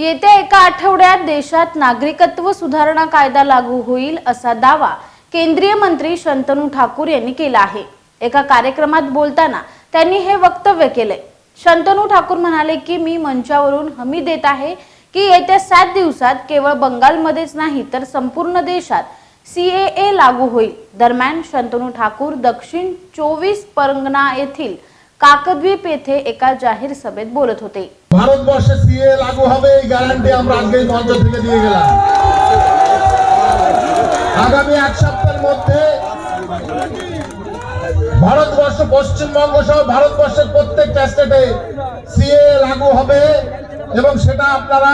येत्या एका आठवड्यात देशात नागरिकत्व सुधारणा कायदा लागू होईल असा दावा केंद्रीय मंत्री शंतनू ठाकूर यांनी केला आहे. एका कार्यक्रमात बोलताना त्यांनी हे वक्तव्य केलंय. शंतनू ठाकूर म्हणाले की मी मंचावरून हमी देत आहे की येत्या सात दिवसात केवळ बंगालमध्येच नाही तर संपूर्ण देशात सीएए लागू होईल. दरम्यान शंतनू ठाकूर दक्षिण चोवीस परंगणा येथील কাকদ্বীপ येथे একা जाहीर सभेत बोलत होते ভারতবর্ষে সিএ লাগু হবে এই গ্যারান্টি আমরা আজকেই মঞ্চ থেকে দিয়ে গেলাম আগামী এক সপ্তাহের মধ্যে ভারতবর্ষ পশ্চিমবঙ্গ সহ ভারতবর্ষের প্রত্যেকটা স্টেটে সিএ লাগু হবে এবং সেটা আপনারা